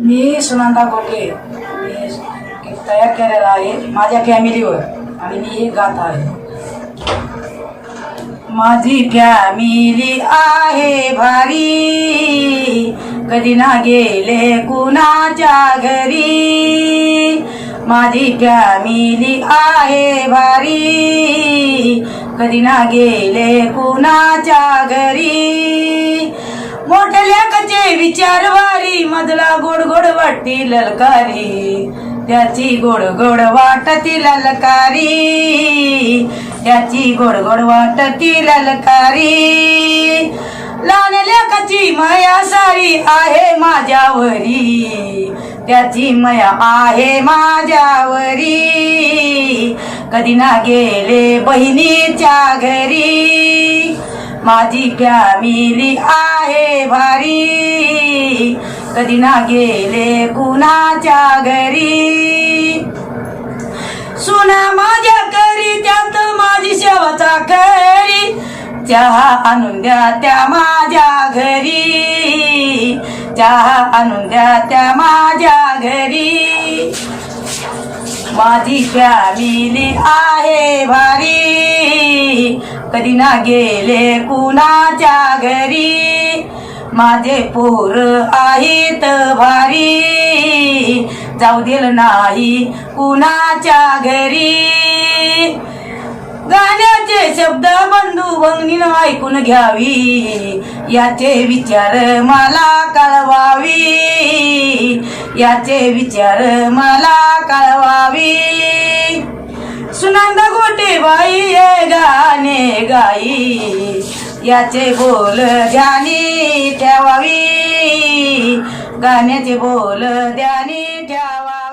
मी सुनंदा गोटे मी तयार केलेला आहे माझ्या फॅमिलीवर आणि मी हे गात आहे. माझी फॅमिली आहे भारी. कधी ना गेले कुणाच्या घरी. माझी फॅमिली आहे भारी. कधी ना गेले कुणाच्या घरी. मोठ्या लेखाचे विचार वारी मधला गोड गोड वाटती ललकारी. त्याची गोड गोड वाटती ललकारी. त्याची गोड गोड वाटती ललकारी. लहान लेखाची माया सारी आहे माझ्यावरी. त्याची मया आहे माझ्यावरी. कधी ना गेले बहिणीच्या घरी. माझी फॅमिली आहे भारी. कधी ना गेले कुणाच्या घरी? सुना माझ्या घरी त्यात माझी शेवचा करी चहा आणून द्या त्या माझ्या घरी. चहा आणून द्या त्या माझ्या घरी. माझी फॅमिली आहे भारी. कधी ना गेले कुणाच्या घरी? माझे पोर आहेत भारी. जाऊ दिलं नाही कुणाच्या घरी? गाण्याचे शब्द बंधू भंगनीनं ऐकून घ्यावी. याचे विचार मला कळवावी. याचे विचार मला कळवावी. सुनंद गोटे बाई ये गाणे गाई. याचे बोल ध्यानी ठेवावी. गाण्याचे बोल ध्यानी ठेवा.